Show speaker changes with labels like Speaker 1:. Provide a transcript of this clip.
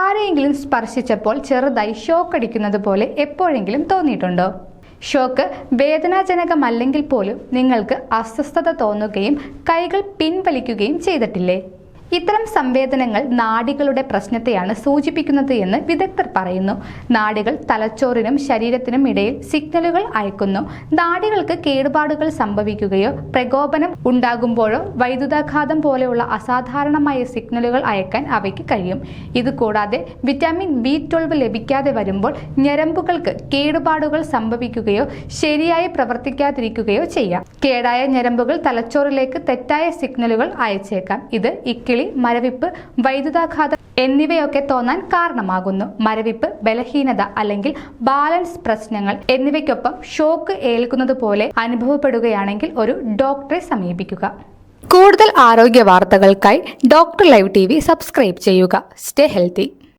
Speaker 1: ആരെയെങ്കിലും സ്പർശിച്ചപ്പോൾ ചെറുതായി ഷോക്ക് അടിക്കുന്നത് പോലെ എപ്പോഴെങ്കിലും തോന്നിയിട്ടുണ്ടോ? ഷോക്ക് വേദനാജനകമല്ലെങ്കിൽ പോലും നിങ്ങൾക്ക് അസ്വസ്ഥത തോന്നുകയും കൈകൾ പിൻവലിക്കുകയും ചെയ്തിട്ടില്ലേ? ഇത്തരം സംവേദനങ്ങൾ നാഡികളുടെ പ്രശ്നത്തെയാണ് സൂചിപ്പിക്കുന്നത് എന്ന് വിദഗ്ധർ പറയുന്നു. നാഡികൾ തലച്ചോറിനും ശരീരത്തിനും ഇടയിൽ സിഗ്നലുകൾ അയക്കുന്നു. നാഡികൾക്ക് കേടുപാടുകൾ സംഭവിക്കുകയോ പ്രകോപനം ഉണ്ടാകുമ്പോഴോ വൈദ്യുതാഘാതം പോലെയുള്ള അസാധാരണമായ സിഗ്നലുകൾ അയക്കാൻ അവയ്ക്ക് കഴിയും. ഇതുകൂടാതെ വിറ്റാമിൻ ബി ട്വൽവ് ലഭിക്കാതെ വരുമ്പോൾ ഞരമ്പുകൾക്ക് കേടുപാടുകൾ സംഭവിക്കുകയോ ശരിയായി പ്രവർത്തിക്കാതിരിക്കുകയോ ചെയ്യാം. കേടായ ഞരമ്പുകൾ തലച്ചോറിലേക്ക് തെറ്റായ സിഗ്നലുകൾ അയച്ചേക്കാം. ഇത് ഇക്കിളി മരവിപ്പ് വൈദ്യുതാഘാതം എന്നിവയൊക്കെ തോന്നാൻ കാരണമാകുന്നു. മരവിപ്പ് ബലഹീനത അല്ലെങ്കിൽ ബാലൻസ് പ്രശ്നങ്ങൾ എന്നിവയ്ക്കൊപ്പം ഷോക്ക് ഏൽക്കുന്നത് പോലെ അനുഭവപ്പെടുകയാണെങ്കിൽ ഒരു ഡോക്ടറെ സമീപിക്കുക. കൂടുതൽ ആരോഗ്യ വാർത്തകൾക്കായി ഡോക്ടർ ലൈവ് ടി സബ്സ്ക്രൈബ് ചെയ്യുക. Stay healthy.